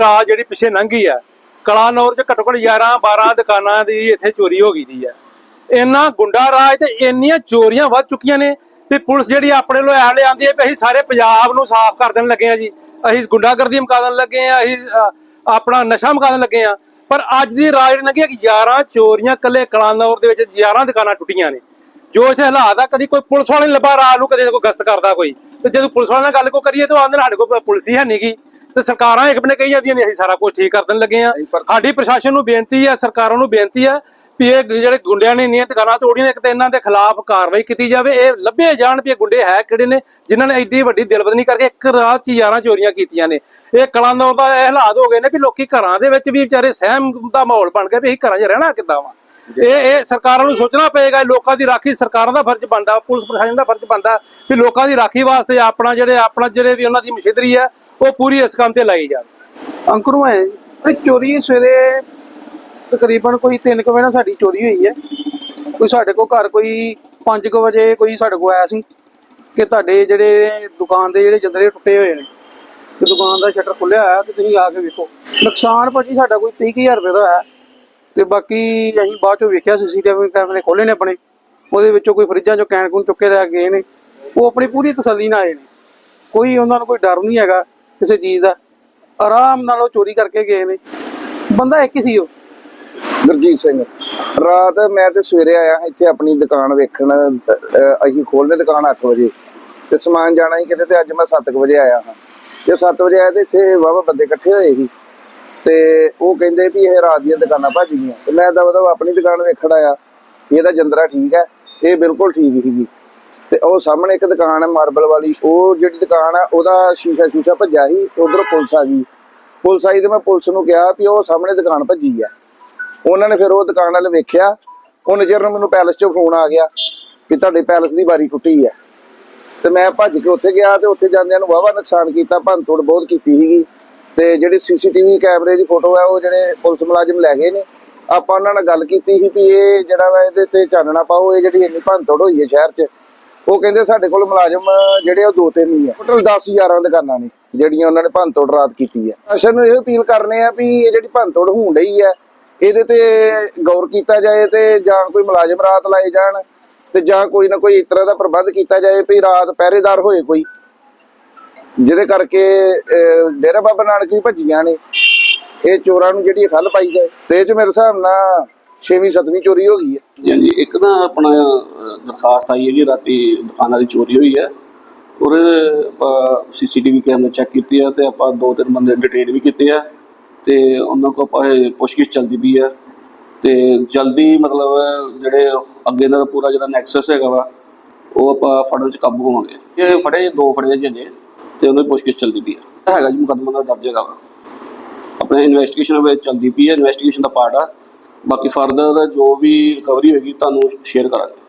ਰਾਤ ਜਿਹੜੀ ਪਿੱਛੇ ਲੰਘੀ ਆ ਕਲਾਨੌਰ ਚ ਘੱਟੋ ਘੱਟ 11 12 ਦੁਕਾਨਾਂ ਦੀ ਇੱਥੇ ਚੋਰੀ ਹੋ ਗਈ ਦੀ ਆ ਇੰਨਾ ਗੁੰਡਾ ਰਾਜ ਤੇ ਇੰਨੀਆਂ ਚੋਰੀਆਂ ਵੱਧ ਚੁੱਕੀਆਂ ਨੇ ਤੇ ਪੁਲਿਸ ਜਿਹੜੀ ਆਪਣੇ ਲੋ ਐਲੇ ਆਂਦੀ ਹੈ ਵੀ ਅਸੀਂ ਸਾਰੇ ਪੰਜਾਬ ਨੂੰ ਸਾਫ਼ ਕਰ ਦੇਣ ਲੱਗੇ ਆ ਜੀ। ਅਸੀਂ ਗੁੰਡਾਗਰਦੀ ਮੁਕਾ ਦੇਣ ਲੱਗੇ ਆ ਅਸੀਂ ਆਪਣਾ ਨਸ਼ਾ ਮੁਕਾ ਦੇਣ ਲੱਗੇ ਆ ਪਰ ਅੱਜ ਦੀ ਰਾਜ ਜਿਹੜੀ ਲੰਘੀ ਹੈ ਕਿ 11 ਚੋਰੀਆਂ ਕੱਲੇ ਕਲਾਨੌਰ ਦੇ ਵਿੱਚ 11 ਦੁਕਾਨਾਂ ਟੁੱਟੀਆਂ ਨੇ। ਜੋ ਇੱਥੇ ਹਾਲਾਤ ਆ, ਕਦੀ ਕੋਈ ਪੁਲਿਸ ਵਾਲੇ ਲੱਭਾ ਰਾਤ ਨੂੰ, ਕਦੇ ਕੋਈ ਗਸ਼ਤ ਕਰਦਾ ਕੋਈ। ਤੇ ਜਦੋਂ ਪੁਲਿਸ ਵਾਲਿਆਂ ਨਾਲ ਗੱਲ ਕੋ ਕਰੀਏ ਤਾਂ ਉਹ ਆਂਦੇ ਸਾਡੇ ਕੋਲ ਪੁਲਿਸ ਹੀ ਹੈ ਨਹੀਂਗੀ ਤੇ ਸਰਕਾਰਾਂ ਇੱਕ ਬੰਨੇ ਕਹੀ ਜਾਂਦੀਆਂ ਨੇ ਅਸੀਂ ਸਾਰਾ ਕੁਝ ਠੀਕ ਕਰ ਦੇਣ ਲੱਗੇ ਆ ਸਾਡੀ ਪ੍ਰਸ਼ਾਸਨ ਨੂੰ ਬੇਨਤੀ ਹੈ ਸਰਕਾਰਾਂ ਨੂੰ ਬੇਨਤੀ ਹੈ ਵੀ ਇਹ ਜਿਹੜੇ ਗੁੰਡਿਆਂ ਨੇ ਇੰਨੀਆਂ ਦੁਕਾਨਾਂ ਤੋੜੀਆਂ ਇੱਕ ਤੇ ਇਹਨਾਂ ਦੇ ਖਿਲਾਫ ਕਾਰਵਾਈ ਕੀਤੀ ਜਾਵੇ। ਇਹ ਲੱਭੇ ਜਾਣ ਵੀ ਇਹ ਗੁੰਡੇ ਹੈ ਕਿਹੜੇ ਨੇ ਜਿਨ੍ਹਾਂ ਨੇ ਐਡੀ ਵੱਡੀ ਦਿਲਬਦਨੀ ਕਰਕੇ ਇੱਕ ਰਾਤ 'ਚ 11 ਚੋਰੀਆਂ ਕੀਤੀਆਂ ਨੇ। ਇਹ ਕਲਾਨੌਰ ਦਾ ਇਹ ਹਾਲਾਤ ਹੋ ਗਏ ਨੇ ਵੀ ਲੋਕੀ ਘਰਾਂ ਦੇ ਵਿੱਚ ਵੀ ਵਿਚਾਰੇ ਸਹਿਮ ਦਾ ਮਾਹੌਲ ਬਣ ਗਿਆ ਵੀ ਅਸੀਂ ਘਰਾਂ 'ਚ ਰਹਿਣਾ ਕਿੱਦਾਂ ਵਾ। ਇਹ ਇਹ ਸਰਕਾਰਾਂ ਨੂੰ ਸੋਚਣਾ ਪਏਗਾ ਲੋਕਾਂ ਦੀ ਰਾਖੀ ਸਰਕਾਰਾਂ ਦਾ ਫਰਜ਼ ਬਣਦਾ, ਪੁਲਿਸ ਪ੍ਰਸ਼ਾਸਨ ਦਾ ਫਰਜ਼ ਬਣਦਾ ਵੀ ਲੋਕਾਂ ਦੀ ਰਾਖੀ ਵਾਸਤੇ ਆਪਣਾ ਜਿਹੜੇ ਆਪਣਾ ਜਿਹੜੇ ਵੀ ਉਹਨਾਂ ਦੀ ਮਸ਼ੀਨਰੀ ਹੈ, ਉਹ ਪੂਰੀ ਇਸ ਕੰਮ ਤੇ ਲਾਈ ਜਾਵੇ। ਅੰਕੁਰ ਮੈਂ ਇਹ ਚੋਰੀ ਸਵੇਰੇ ਤਕਰੀਬਨ ਕੋਈ 3 ਵਜੇ ਨਾਲ ਸਾਡੀ ਚੋਰੀ ਹੋਈ ਹੈ। ਕੋਈ ਸਾਡੇ ਕੋਲ ਘਰ ਕੋਈ 5 ਵਜੇ ਕੋਈ ਸਾਡੇ ਕੋਲ ਆਇਆ ਸੀ ਕਿ ਤੁਹਾਡੇ ਜਿਹੜੇ ਦੁਕਾਨ ਦੇ ਜਿਹੜੇ ਜੰਦਰੇ ਟੁੱਟੇ ਹੋਏ ਨੇ, ਤੇ ਦੁਕਾਨ ਦਾ ਸ਼ਟਰ ਖੁੱਲਿਆ ਹੋਇਆ ਤੇ ਤੁਸੀਂ ਆ ਕੇ ਵੇਖੋ। ਨੁਕਸਾਨ ਭਾਜੀ ਸਾਡਾ ਕੋਈ 30000 ਰੁਪਏ ਦਾ ਹੋਇਆ। ਤੇ ਬਾਕੀ ਅਸੀਂ ਬਾਅਦ ਚੋਂ ਵੇਖਿਆ ਸੀਸੀਟੀਵੀ ਕੈਮਰੇ ਖੋਲੇ ਨੇ ਆਪਣੇ, ਉਹਦੇ ਵਿੱਚੋਂ ਕੋਈ ਫਰਿੱਜਾਂ ਚੋਂ ਕੈਨ ਕੂਨ ਚੁੱਕੇ ਲੈ ਗਏ ਨੇ। ਉਹ ਆਪਣੀ ਪੂਰੀ ਤਸੱਲੀ ਨਾਲ ਆਏ ਨੇ। ਕੋਈ ਉਹਨਾਂ ਨੂੰ ਕੋਈ ਡਰ ਨਹੀਂ ਹੈਗਾ ਕਿਸੇ ਚੀਜ਼ ਦਾ। ਆਰਾਮ ਨਾਲ ਉਹ ਚੋਰੀ ਕਰਕੇ ਗਏ ਨੇ। ਬੰਦਾ ਇੱਕ ਹੀ ਸੀ ਉਹ। ਗੁਰਜੀਤ ਸਿੰਘ, ਰਾਤ ਮੈਂ ਤੇ ਸਵੇਰੇ ਆਇਆ ਇੱਥੇ ਆਪਣੀ ਦੁਕਾਨ ਵੇਖਣ ਅਸੀਂ ਖੋਲਨੇ ਦੁਕਾਨ 8 ਵਜੇ। ਤੇ ਸਮਾਨ ਜਾਣਾ ਹੀ ਕਿਤੇ ਤੇ ਅੱਜ ਮੈਂ 7 ਵਜੇ ਆਇਆ ਹਾਂ। ਤੇ 7 ਵਜੇ ਆਇਆ ਤੇ ਇੱਥੇ ਵਾਵਾ ਬੰਦੇ ਇਕੱਠੇ ਹੋਏ ਸੀ। ਤੇ ਉਹ ਕਹਿੰਦੇ ਵੀ ਇਹ ਰਾਤ ਦੀਆਂ ਦੁਕਾਨਾਂ ਭੱਜ ਗਈਆਂ। ਤੇ ਮੈਂ ਦਵਾ ਦਵਾ ਆਪਣੀ ਦੁਕਾਨ ਵੇਖਣ ਆਇਆ ਇਹਦਾ ਜੰਦਰਾ ਠੀਕ ਹੈ, ਇਹ ਬਿਲਕੁਲ ਠੀਕ ਸੀਗੀ। ਤੇ ਉਹ ਸਾਹਮਣੇ ਇੱਕ ਦੁਕਾਨ ਹੈ, ਮਾਰਬਲ ਵਾਲੀ, ਉਹ ਜਿਹੜੀ ਦੁਕਾਨ ਆ, ਉਹਦਾ ਸ਼ੀਸ਼ਾ ਸ਼ੂਸ਼ਾ ਭੱਜਿਆ ਸੀ, ਉਧਰ ਪੁਲਿਸ ਆ ਗਈ। ਪੁਲਿਸ ਆਈ ਤੇ ਮੈਂ ਪੁਲਿਸ ਨੂੰ ਕਿਹਾ ਵੀ ਉਹ ਸਾਹਮਣੇ ਦੁਕਾਨ ਭੱਜੀ ਆ। ਉਹਨਾਂ ਨੇ ਫਿਰ ਉਹ ਦੁਕਾਨ ਵਾਲੇ ਵੇਖਿਆ ਉਹ ਨਜ਼ਰ ਨੂੰ ਮੈਨੂੰ ਪੈਲਸ 'ਚੋਂ ਫੋਨ ਆ ਗਿਆ ਕਿ ਤੁਹਾਡੇ ਪੈਲਸ ਦੀ ਬਾਰੀ ਟੁੱਟੀ ਹੈ ਤੇ ਮੈਂ ਭੱਜ ਕੇ ਉੱਥੇ ਗਿਆ ਤੇ ਉੱਥੇ ਜਾਂਦਿਆਂ ਨੂੰ ਵਾਵਾ ਨੁਕਸਾਨ ਕੀਤਾ, ਭੰਨ ਤੋੜ ਬਹੁਤ ਕੀਤੀ ਸੀਗੀ। ਤੇ ਜਿਹੜੀ ਸੀਸੀਟੀਵੀ ਕੈਮਰੇ ਦੀ ਫੋਟੋ ਹੈ, ਉਹ ਜਿਹੜੇ ਪੁਲਿਸ ਮੁਲਾਜ਼ਮ ਲੈ ਗਏ ਨੇ। ਆਪਾਂ ਉਹਨਾਂ ਨਾਲ ਗੱਲ ਕੀਤੀ ਸੀ ਵੀ ਇਹ ਜਿਹੜਾ ਵਾ ਇਹਦੇ ਤੇ ਚਾਨਣਾ ਪਾਓ, ਇਹ ਜਿਹੜੀ ਇੰਨੀ ਭੰਨ ਹੋਈ ਹੈ ਸ਼ਹਿਰ 'ਚ, ਉਹ ਕਹਿੰਦੇ ਸਾਡੇ ਕੋਲ ਮੁਲਾਜ਼ਮ ਜਿਹੜੇ ਉਹ ਦੋ ਤਿੰਨ ਹੀ ਆ। ਟੋਟਲ 10 11 ਦੁਕਾਨਾਂ ਨੇ, ਜਿਹੜੀਆਂ ਉਹਨਾਂ ਨੇ ਭੰਨ ਤੋੜ ਰਾਤ ਕੀਤੀ ਹੈ। ਅਸ਼ਰ ਨੂੰ ਇਹ ਅਪੀਲ ਕਰਨੇ ਆ ਵੀ ਇਹ ਜਿਹੜੀ ਭੰਨ ਹੋਣ ਡਈ ਹੈ, ਇਹਦੇ ਤੇ ਗੌਰ ਕੀਤਾ ਜਾਏ ਤੇ ਜਾਂ ਕੋਈ ਮੁਲਾਜ਼ਮ ਰਾਤ ਲਾਏ ਜਾਣ ਤੇ ਜਾਂ ਕੋਈ ਨਾ ਕੋਈ ਇਸ ਤਰ੍ਹਾਂ ਦਾ ਪ੍ਰਬੰਧ ਕੀਤਾ ਜਾਏ ਵੀ ਰਾਤ ਪਹਿਰੇਦਾਰ ਹੋਏ ਕੋਈ। ਜਿਹਦੇ ਕਰਕੇ ਡੇਰਾ ਬਾਬਾ ਨਾਨਕ ਵੀ ਭੱਜੀਆਂ ਨੇ। ਇਹ ਚੋਰਾਂ ਨੂੰ ਜਿਹੜੀ ਠੱਲ ਪਾਈ ਜਾਏ। ਤੇ ਚ ਮੇਰੇ ਹਿਸਾਬ ਨਾਲ 6ਵੀਂ 7ਵੀਂ ਚੋਰੀ ਹੋ ਗਈ ਹੈ। ਜੀ ਇੱਕ ਨਾ ਆਪਣਾ ਦਰਖਾਸਤ ਆਈ ਹੈ ਜੀ, ਰਾਤੀ ਦੁਕਾਨਾਂ ਦੀ ਚੋਰੀ ਹੋਈ ਹੈ। ਉਹਦੇ ਸੀਸੀਟੀਵੀ ਕੈਮਰੇ ਚੈੱਕ ਕੀਤੇ ਆ ਤੇ ਆਪਾਂ ਦੋ ਤਿੰਨ ਬੰਦੇ ਡਿਟੇਨ ਵੀ ਕੀਤੇ ਆ। ਤੇ ਉਹਨਾਂ ਕੋਲ ਆਪਾਂ ਪੁੱਛਗਿੱਛ ਚੱਲਦੀ ਪਈ ਹੈ ਤੇ ਜਲਦੀ ਮਤਲਬ ਜਿਹੜੇ ਅੱਗੇ ਦਾ ਪੂਰਾ ਜਿਹੜਾ ਨੈਕਸਸ ਹੈਗਾ ਵਾ, ਉਹ ਆਪਾਂ ਫੜਨ ਚ ਕਾਬੂ ਹੋਵਾਂਗੇ। ਇਹ ਫੜੇ, ਦੋ ਫੜੇ ਜੀ ਅਜੇ ਤੇ ਉਹਨਾਂ ਦੀ ਪੁੱਛਗਿੱਛ ਚੱਲਦੀ ਪਈ ਆ। ਹੈਗਾ ਜੀ ਮੁਕੱਦਮਾ ਦਾ ਦਰਜ ਹੈਗਾ ਵਾ। ਆਪਣੇ ਇਨਵੈਸਟੀਗੇਸ਼ਨ ਵਿੱਚ ਚੱਲਦੀ ਪਈ ਹੈ ਇਨਵੈਸਟੀਗੇਸ਼ਨ ਦਾ ਪਾਰਟ ਆ। ਬਾਕੀ ਫਰਦਰ ਜੋ ਵੀ ਰਿਕਵਰੀ ਹੋਏਗੀ, ਤੁਹਾਨੂੰ ਸ਼ੇਅਰ ਕਰਾਂਗੇ।